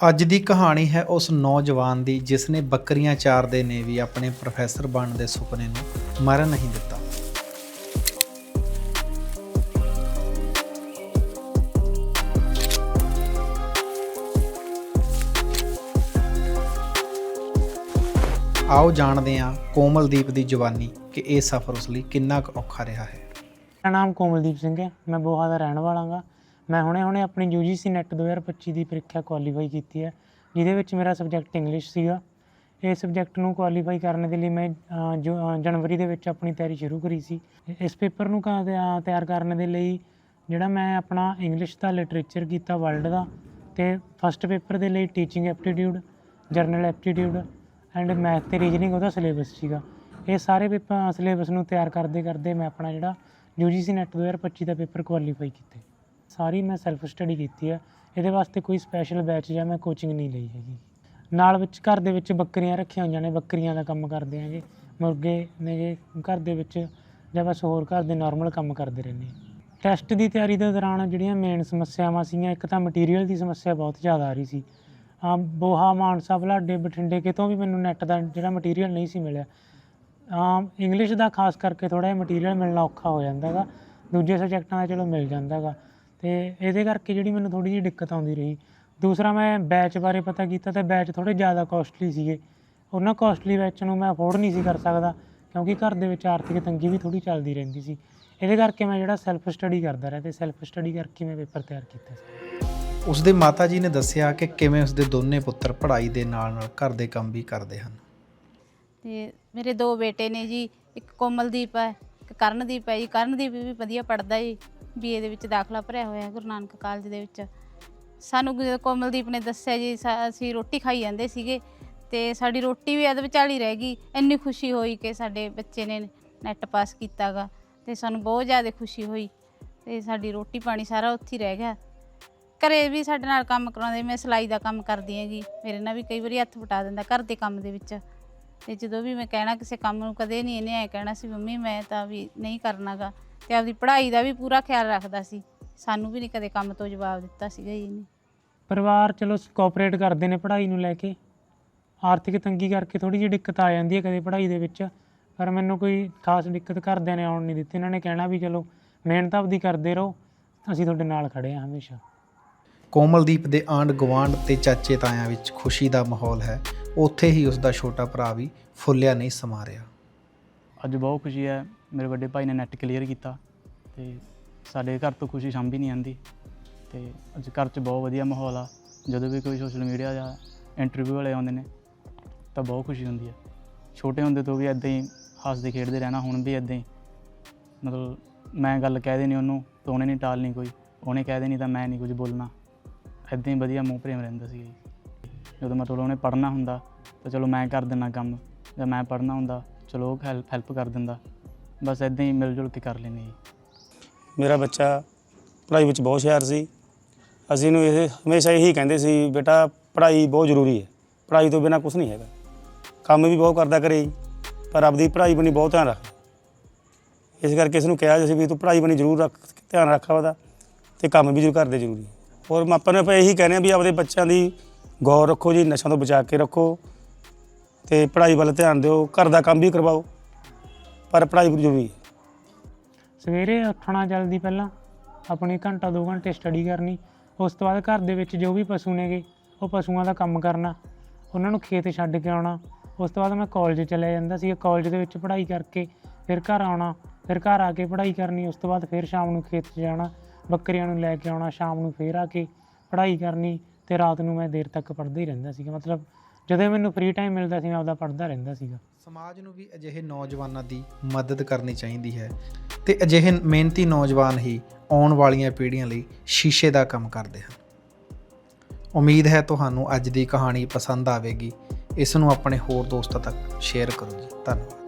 ਅੱਜ ਦੀ ਕਹਾਣੀ ਹੈ ਉਸ ਨੌਜਵਾਨ ਦੀ, ਜਿਸ ਨੇ ਬੱਕਰੀਆਂ ਚਾਰਦੇ ਨੇ ਵੀ ਆਪਣੇ ਪ੍ਰੋਫੈਸਰ ਬਣਨ ਦੇ ਸੁਪਨੇ ਨੂੰ ਮਰਨ ਨਹੀਂ ਦਿੱਤਾ। ਆਓ ਜਾਣਦੇ ਹਾਂ ਕੋਮਲਦੀਪ ਦੀ ਜਵਾਨੀ ਕਿ ਇਹ ਸਫ਼ਰ ਉਸ ਲਈ ਕਿੰਨਾ ਕੁ ਔਖਾ ਰਿਹਾ ਹੈ। ਮੇਰਾ ਨਾਮ ਕੋਮਲਦੀਪ ਸਿੰਘ ਹੈ। ਮੈਂ ਬੋਹਾ ਦਾ ਰਹਿਣ ਵਾਲਾ ਹਾਂ ਮੈਂ ਹੁਣੇ ਹੁਣੇ ਆਪਣੀ UGC ਨੈਟ 2025 ਦੀ ਪ੍ਰੀਖਿਆ ਕੁਆਲੀਫਾਈ ਕੀਤੀ ਹੈ, ਜਿਹਦੇ ਵਿੱਚ ਮੇਰਾ ਸਬਜੈਕਟ ਇੰਗਲਿਸ਼ ਸੀਗਾ। ਇਸ ਸਬਜੈਕਟ ਨੂੰ ਕੁਆਲੀਫਾਈ ਕਰਨ ਦੇ ਲਈ ਮੈਂ ਜਨਵਰੀ ਦੇ ਵਿੱਚ ਆਪਣੀ ਤਿਆਰੀ ਸ਼ੁਰੂ ਕਰੀ ਸੀ। ਇਸ ਪੇਪਰ ਨੂੰ ਕਾ- ਤਿਆ- ਤਿਆਰ ਕਰਨ ਦੇ ਲਈ ਜਿਹੜਾ ਮੈਂ ਆਪਣਾ ਇੰਗਲਿਸ਼ ਦਾ ਲਿਟਰੇਚਰ ਕੀਤਾ ਵਰਲਡ ਦਾ, ਤੇ ਫਸਟ ਪੇਪਰ ਦੇ ਲਈ teaching aptitude general aptitude and math ਤੇ ਰੀਜਨਿੰਗ ਉਹਦਾ ਸਿਲੇਬਸ ਸੀਗਾ। ਇਹ ਸਾਰੇ ਪੇਪਰ ਸਿਲੇਬਸ ਨੂੰ ਤਿਆਰ ਕਰਦੇ ਕਰਦੇ ਮੈਂ ਆਪਣਾ ਜਿਹੜਾ UGC ਨੈਟ 2025 ਦਾ ਪੇਪਰ ਕੁਆਲੀਫਾਈ ਕੀਤੇ। ਸਾਰੀ ਮੈਂ ਸੈਲਫ ਸਟੱਡੀ ਕੀਤੀ ਹੈ। ਇਹਦੇ ਵਾਸਤੇ ਕੋਈ ਸਪੈਸ਼ਲ ਬੈਚ ਜਾਂ ਮੈਂ ਕੋਚਿੰਗ ਨਹੀਂ ਲਈ ਹੈਗੀ। ਨਾਲ ਵਿੱਚ ਘਰ ਦੇ ਵਿੱਚ ਬੱਕਰੀਆਂ ਰੱਖੀਆਂ ਹੋਈਆਂ ਨੇ, ਬੱਕਰੀਆਂ ਦਾ ਕੰਮ ਕਰਦੇ ਆਂਗੇ ਮੁਰਗੇ ਨੇਗੇ ਘਰ ਦੇ ਵਿੱਚ ਜਾਂ ਬਸ ਹੋਰ ਘਰ ਦੇ ਨਾਰਮਲ ਕੰਮ ਕਰਦੇ ਰਹਿੰਦੇ ਟੈਸਟ ਦੀ ਤਿਆਰੀ ਦੇ ਦੌਰਾਨ ਜਿਹੜੀਆਂ ਮੇਨ ਸਮੱਸਿਆਵਾਂ ਸੀਗੀਆਂ, ਇੱਕ ਤਾਂ ਮਟੀਰੀਅਲ ਦੀ ਸਮੱਸਿਆ ਬਹੁਤ ਜ਼ਿਆਦਾ ਆ ਰਹੀ ਸੀ। ਆਮ ਬੋਹਾ, ਮਾਨਸਾ, ਬਲਾਡੇ, ਬਠਿੰਡੇ ਕਿਤੋਂ ਵੀ ਮੈਨੂੰ ਨੈਟ ਦਾ ਜਿਹੜਾ ਮਟੀਰੀਅਲ ਨਹੀਂ ਸੀ ਮਿਲਿਆ। ਆਮ ਇੰਗਲਿਸ਼ ਦਾ ਖਾਸ ਕਰਕੇ ਥੋੜਾ ਜਿਹਾ ਮਟੀਰੀਅਲ ਮਿਲਣਾ ਔਖਾ ਹੋ ਜਾਂਦਾ ਗਾ ਦੂਜੇ ਸਬਜੈਕਟਾਂ ਦਾ ਚਲੋ ਮਿਲ ਜਾਂਦਾ ਗਾ ਤੇ ਇਹਦੇ ਕਰਕੇ ਜਿਹੜੀ ਮੈਨੂੰ ਥੋੜੀ ਜਿਹੀ ਦਿੱਕਤ ਆਉਂਦੀ ਰਹੀ। ਦੂਸਰਾ ਮੈਂ ਬੈਚ ਬਾਰੇ ਪਤਾ ਕੀਤਾ ਤੇ ਬੈਚ ਥੋੜੇ ਜ਼ਿਆਦਾ ਕਾਸਟਲੀ ਸੀਗੇ। ਉਹਨਾਂ ਕਾਸਟਲੀ ਬੈਚ ਨੂੰ ਮੈਂ ਅਫੋਰਡ ਨਹੀਂ ਸੀ ਕਰ ਸਕਦਾ ਕਿਉਂਕਿ ਘਰ ਦੇ ਵਿੱਚ ਆਰਥਿਕ ਤੰਗੀ ਵੀ ਥੋੜੀ ਚੱਲਦੀ ਰਹਿੰਦੀ ਸੀ। ਇਹਦੇ ਕਰਕੇ ਮੈਂ ਜਿਹੜਾ ਸੈਲਫ ਸਟੱਡੀ ਕਰਦਾ ਰਿਹਾ ਤੇ ਸੈਲਫ ਸਟੱਡੀ ਕਰਕੇ ਮੈਂ ਪੇਪਰ ਤਿਆਰ ਕੀਤਾ ਸੀ। ਉਸ ਦੇ ਮਾਤਾ ਜੀ ਨੇ ਦੱਸਿਆ ਕਿ ਕਿਵੇਂ ਉਸ ਦੇ ਦੋਨੇ ਪੁੱਤਰ ਪੜ੍ਹਾਈ ਦੇ ਨਾਲ-ਨਾਲ ਘਰ ਦੇ ਕੰਮ ਵੀ ਕਰਦੇ ਹਨ। ਤੇ ਮੇਰੇ ਦੋ ਬੇਟੇ ਨੇ ਜੀ ਇੱਕ ਕੋਮਲਦੀਪ ਹੈ ਇੱਕ ਕਰਨਦੀਪ ਹੈ ਜੀ। ਕਰਨਦੀਪ ਵੀ ਵਧੀਆ ਪੜਦਾ ਜੀ। ਬੀਏ ਦੇ ਵਿੱਚ ਦਾਖਲਾ ਭਰਿਆ ਹੋਇਆ ਗੁਰੂ ਨਾਨਕ ਕਾਲਜ ਦੇ ਵਿੱਚ। ਸਾਨੂੰ ਜਦੋਂ ਕੋਮਲਦੀਪ ਨੇ ਦੱਸਿਆ ਜੀ, ਸਾ- ਅਸੀਂ ਰੋਟੀ ਖਾਈ ਜਾਂਦੇ ਸੀਗੇ ਤੇ ਸਾਡੀ ਰੋਟੀ ਵੀ ਅਧ ਵਿਚਾਲੀ ਰਹਿ ਗਈ। ਇੰਨੀ ਖੁਸ਼ੀ ਹੋਈ ਕਿ ਸਾਡੇ ਬੱਚੇ ਨੇ ਨੈਟ ਪਾਸ ਕੀਤਾਗਾ ਤੇ ਸਾਨੂੰ ਬਹੁਤ ਜ਼ਿਆਦਾ ਖੁਸ਼ੀ ਹੋਈ ਤੇ ਸਾਡੀ ਰੋਟੀ ਪਾਣੀ ਸਾਰਾ ਉੱਥੇ ਹੀ ਰਹਿ ਗਿਆ। ਘਰੇ ਵੀ ਸਾਡੇ ਨਾਲ ਕੰਮ ਕਰਾਉਂਦੇ, ਮੈਂ ਸਿਲਾਈ ਦਾ ਕੰਮ ਕਰਦੀ ਹੈਗੀ। ਮੇਰੇ ਨਾਲ ਵੀ ਕਈ ਵਾਰੀ ਹੱਥ ਵਟਾ ਦਿੰਦਾ ਘਰ ਦੇ ਕੰਮ ਦੇ ਵਿੱਚ। ਤੇ ਜਦੋਂ ਵੀ ਮੈਂ ਕਹਿਣਾ ਕਿਸੇ ਕੰਮ ਨੂੰ, ਕਦੇ ਨਹੀਂ ਇਹਨੇ ਐ ਕਹਿਣਾ ਸੀ, ਮੰਮੀ ਮੈਂ ਤਾਂ ਵੀ ਨਹੀਂ ਕਰਨਾਗਾ। ਤੇ ਆਪਦੀ ਪੜ੍ਹਾਈ ਦਾ ਵੀ ਪੂਰਾ ਖਿਆਲ ਰੱਖਦਾ ਸੀ। ਸਾਨੂੰ ਵੀ ਨਹੀਂ ਕਦੇ ਕੰਮ ਤੋਂ ਜਵਾਬ ਦਿੱਤਾ ਸੀਗਾ ਜੀ ਇਹਨੇ। ਪਰਿਵਾਰ ਚਲੋ ਕੋਆਪਰੇਟ ਕਰਦੇ ਨੇ ਪੜ੍ਹਾਈ ਨੂੰ ਲੈ ਕੇ। ਆਰਥਿਕ ਤੰਗੀ ਕਰਕੇ ਥੋੜੀ ਜਿਹੀ ਦਿੱਕਤ ਆ ਜਾਂਦੀ ਹੈ ਕਦੇ ਪੜ੍ਹਾਈ ਦੇ ਵਿੱਚ। ਪਰ ਮੈਨੂੰ ਕੋਈ ਖਾਸ ਦਿੱਕਤ ਘਰਦਿਆਂ ਨੇ ਆਉਣ ਨਹੀਂ ਦਿੱਤੀ। ਇਹਨਾਂ ਨੇ ਕਹਿਣਾ ਵੀ ਚਲੋ ਮਿਹਨਤ ਆਪਦੀ ਕਰਦੇ ਰਹੋ ਅਸੀਂ ਤੁਹਾਡੇ ਨਾਲ ਖੜੇ ਹਾਂ ਹਮੇਸ਼ਾ। ਕੋਮਲਦੀਪ ਦੇ ਆਂਡ ਗਵਾਂਡ ਤੇ ਚਾਚੇ ਤਾਇਆਂ ਵਿੱਚ ਖੁਸ਼ੀ ਦਾ ਮਾਹੌਲ ਹੈ। ਉੱਥੇ ਹੀ ਉਸ ਦਾ ਛੋਟਾ ਭਰਾ ਵੀ ਫੁੱਲਿਆ ਨਹੀਂ ਸਮਾ ਰਿਹਾ ਅੱਜ ਬਹੁਤ ਖੁਸ਼ੀ ਹੈ, ਮੇਰੇ ਵੱਡੇ ਭਾਈ ਨੇ ਨੈਟ ਕਲੀਅਰ ਕੀਤਾ ਤੇ ਸਾਡੇ ਘਰ ਤੋਂ ਖੁਸ਼ੀ ਸਾਂਭੀ ਨਹੀਂ ਆਂਦੀ ਤੇ ਅੱਜ ਘਰ 'ਚ ਬਹੁਤ ਵਧੀਆ ਮਾਹੌਲ ਆ। ਜਦੋਂ ਵੀ ਕੋਈ ਸੋਸ਼ਲ ਮੀਡੀਆ ਜਾਂ ਇੰਟਰਵਿਊ ਵਾਲੇ ਆਉਂਦੇ ਨੇ ਤਾਂ ਬਹੁਤ ਖੁਸ਼ੀ ਹੁੰਦੀ ਹੈ। ਛੋਟੇ ਹੁੰਦੇ ਤੋਂ ਵੀ ਇਦਾਂ ਹੀ ਹੱਸਦੇ ਖੇਡਦੇ ਰਹਿਣਾ, ਹੁਣ ਵੀ ਇਦਾਂ ਹੀ। ਮਤਲਬ ਮੈਂ ਗੱਲ ਕਹਿ ਦੇਣੀ ਉਹਨੂੰ ਤਾਂ ਉਹਨੇ ਨਹੀਂ ਟਾਲਣੀ ਕੋਈ, ਉਹਨੇ ਕਹਿ ਦੇਣੀ ਤਾਂ ਮੈਂ ਨਹੀਂ ਕੁਝ ਬੋਲਣਾ। ਇਦਾਂ ਹੀ ਵਧੀਆ ਮੂੰਹ ਪ੍ਰੇਮ ਰਹਿੰਦਾ ਸੀ। ਜੀ ਜਦੋਂ ਮਤਲਬ ਉਹਨੇ ਪੜ੍ਹਨਾ ਹੁੰਦਾ ਤਾਂ ਚਲੋ ਮੈਂ ਕਰ ਦਿੰਦਾ ਕੰਮ ਜਾਂ ਮੈਂ ਪੜ੍ਹਨਾ ਹੁੰਦਾ ਚਲੋ ਉਹ ਹੈਲਪ ਹੈਲਪ ਕਰ ਦਿੰਦਾ। ਬਸ ਇਦਾਂ ਹੀ ਮਿਲ ਜੁਲ ਕੇ ਕਰ ਲੈਂਦੇ ਜੀ। ਮੇਰਾ ਬੱਚਾ ਪੜ੍ਹਾਈ ਵਿੱਚ ਬਹੁਤ ਹੁਸ਼ਿਆਰ ਸੀ। ਅਸੀਂ ਨੂੰ ਇਹ ਹਮੇਸ਼ਾ ਇਹੀ ਕਹਿੰਦੇ ਸੀ, ਬੇਟਾ, ਪੜ੍ਹਾਈ ਬਹੁਤ ਜ਼ਰੂਰੀ ਹੈ। ਪੜ੍ਹਾਈ ਤੋਂ ਬਿਨਾ ਕੁਝ ਨਹੀਂ ਹੈਗਾ। ਕੰਮ ਵੀ ਬਹੁਤ ਕਰਦਾ ਕਰੇ ਪਰ ਆਪਦੀ ਪੜ੍ਹਾਈ ਬਣੀ ਬਹੁਤ ਧਿਆਨ ਰੱਖ। ਇਸ ਕਰਕੇ ਇਸ ਨੂੰ ਕਿਹਾ ਸੀ ਵੀ ਤੂੰ ਪੜ੍ਹਾਈ ਬਣੀ ਜ਼ਰੂਰ ਰੱਖ, ਧਿਆਨ ਰੱਖ ਉਹਦਾ ਤੇ ਕੰਮ ਵੀ ਜ਼ਰੂਰ ਕਰਦੇ ਜ਼ਰੂਰੀ ਹੋਰ ਔਰ ਆਪਾਂ ਆਪਾਂ ਇਹੀ ਕਹਿੰਦੇ ਆ ਵੀ ਆਪਦੇ ਬੱਚਿਆਂ ਦੀ ਗੌਰ ਰੱਖੋ ਜੀ, ਨਸ਼ਿਆਂ ਤੋਂ ਬਚਾ ਕੇ ਰੱਖੋ। ਤੇ ਪੜ੍ਹਾਈ ਵੱਲ ਧਿਆਨ ਦਿਓ, ਘਰ ਦਾ ਕੰਮ ਵੀ ਕਰਵਾਓ, ਪਰ ਪੜ੍ਹਾਈ ਜ਼ਰੂਰੀ ਹੈ। ਸਵੇਰੇ ਉੱਠਣਾ ਜਲਦੀ ਪਹਿਲਾਂ, ਆਪਣੀ ਘੰਟਾ 2 ਘੰਟੇ ਸਟੱਡੀ ਕਰਨੀ, ਉਸ ਤੋਂ ਬਾਅਦ ਘਰ ਦੇ ਵਿੱਚ ਜੋ ਵੀ ਪਸ਼ੂ ਨੇਗੇ, ਉਹ ਪਸ਼ੂਆਂ ਦਾ ਕੰਮ ਕਰਨਾ, ਉਹਨਾਂ ਨੂੰ ਖੇਤ ਛੱਡ ਕੇ ਆਉਣਾ, ਉਸ ਤੋਂ ਬਾਅਦ ਮੈਂ ਕਾਲਜ ਚਲਿਆ ਜਾਂਦਾ ਸੀ ਕਾਲਜ ਦੇ ਵਿੱਚ ਪੜ੍ਹਾਈ ਕਰਕੇ ਫਿਰ ਘਰ ਆਉਣਾ, ਫਿਰ ਘਰ ਆ ਕੇ ਪੜ੍ਹਾਈ ਕਰਨੀ, ਉਸ ਤੋਂ ਬਾਅਦ ਫਿਰ ਸ਼ਾਮ ਨੂੰ ਖੇਤ 'ਚ ਜਾਣਾ, ਬੱਕਰੀਆਂ ਨੂੰ ਲੈ ਕੇ ਆਉਣਾ, ਸ਼ਾਮ ਨੂੰ ਫਿਰ ਆ ਕੇ ਪੜ੍ਹਾਈ ਕਰਨੀ ਤੇ ਰਾਤ ਨੂੰ ਮੈਂ ਦੇਰ ਤੱਕ ਪੜ੍ਹਦਾ ਹੀ ਰਹਿੰਦਾ ਸੀਗਾ, ਮਤਲਬ ਜਦੋਂ ਮੈਨੂੰ ਫ੍ਰੀ ਟਾਈਮ ਮਿਲਦਾ ਸੀ, ਮੈਂ ਆਪਦਾ ਪੜ੍ਹਦਾ ਰਹਿੰਦਾ ਸੀਗਾ। ਸਮਾਜ ਨੂੰ ਵੀ ਅਜਿਹੇ ਨੌਜਵਾਨਾਂ ਦੀ ਮਦਦ ਕਰਨੀ ਚਾਹੀਦੀ ਹੈ ਤੇ ਅਜਿਹੇ ਮਿਹਨਤੀ ਨੌਜਵਾਨ ਹੀ ਆਉਣ ਵਾਲੀਆਂ ਪੀੜ੍ਹੀਆਂ ਲਈ ਸ਼ੀਸ਼ੇ ਦਾ ਕੰਮ ਕਰਦੇ ਹਨ। ਉਮੀਦ ਹੈ ਤੁਹਾਨੂੰ ਅੱਜ ਦੀ ਕਹਾਣੀ ਪਸੰਦ ਆਵੇਗੀ। ਇਸ ਨੂੰ ਆਪਣੇ ਹੋਰ ਦੋਸਤਾਂ ਤੱਕ ਸ਼ੇਅਰ ਕਰੋ ਜੀ। ਧੰਨਵਾਦ।